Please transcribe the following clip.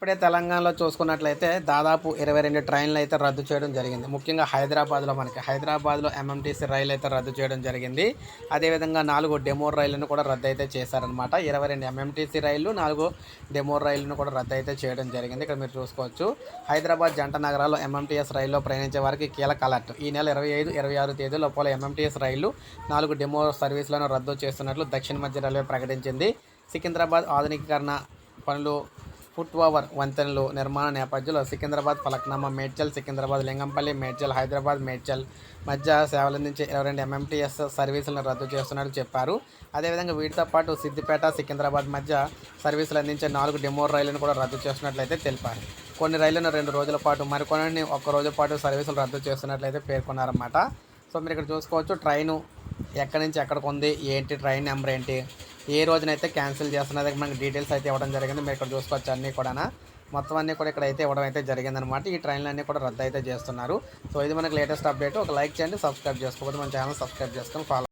ఇప్పుడే తెలంగాణలో చూసుకున్నట్లయితే దాదాపు ఇరవై రెండు ట్రైన్లు అయితే రద్దు చేయడం జరిగింది. ముఖ్యంగా హైదరాబాద్లో మనకి హైదరాబాద్లో ఎంఎంటీసీ రైలు అయితే రద్దు చేయడం జరిగింది. అదేవిధంగా నాలుగు డెమో రైళ్ళను కూడా రద్దు అయితే చేశారనమాట ఇరవై రెండు ఎంఎంటీసీ రైళ్ళు నాలుగు డెమో రైళ్ళను కూడా రద్దు అయితే చేయడం జరిగింది. ఇక్కడ మీరు చూసుకోవచ్చు. హైదరాబాద్ జంట నగరాల్లో ఎంఎంటీఎస్ రైల్లో ప్రయాణించే వారికి కీలక అలర్ట్. ఈ నెల ఇరవై ఐదు ఇరవై ఆరు తేదీ లోపల ఎంఎంటీఎస్ రైళ్ళు నాలుగు డెమో సర్వీసులను రద్దు చేస్తున్నట్లు దక్షిణ మధ్య రైల్వే ప్రకటించింది. సికింద్రాబాద్ ఆధునికీకరణ పనులు ఫుట్ ఓవర్ వంతెనలు నిర్మాణ నేపథ్యంలో సికింద్రాబాద్ ఫలక్నామా మేడ్చల్ సికింద్రాబాద్ లింగంపల్లి మేడ్చల్ హైదరాబాద్ మేడ్చల్ మధ్య సేవలందించే ఇరవై రెండు ఎంఎంటీఎస్ సర్వీసులను రద్దు చేస్తున్నట్లు చెప్పారు. అదేవిధంగా వీటితో పాటు సిద్దిపేట సికింద్రాబాద్ మధ్య సర్వీసులు అందించే నాలుగు డెమో రైళ్ళను కూడా రద్దు చేస్తున్నట్లయితే తెలిపారు. కొన్ని రైళ్ళను రెండు రోజుల పాటు మరికొన్ని ఒక్క రోజు పాటు సర్వీసులు రద్దు చేస్తున్నట్లయితే పేర్కొన్నారన్నమాట. సో మీరు ఇక్కడ చూసుకోవచ్చు ట్రైను ఎక్కడి నుంచి ఎక్కడికి ఉంది ఏంటి ట్రైన్ నెంబర్ ఏంటి? ఏ రోజునైతే క్యాన్సిల్ చేస్తున్నది మనకి డీటెయిల్స్ అయితే ఇవ్వడం జరిగింది. మీరు ఇక్కడ చూసుకోవచ్చు అన్నీ కూడా మొత్తం అన్నీ కూడా ఇక్కడ అయితే ఇవ్వడం అయితే జరిగిందనమాట ఈ ట్రైన్లు అన్నీ కూడా రద్దు అయితే చేస్తున్నారు. సో ఇది మనకి లేటెస్ట్ అప్డేట్ ఒక లైక్ చేయండి సబ్స్క్రైబ్ చేసుకోకపోతే మన ఛానల్ సబ్స్క్రైబ్ చేసుకొని ఫాలో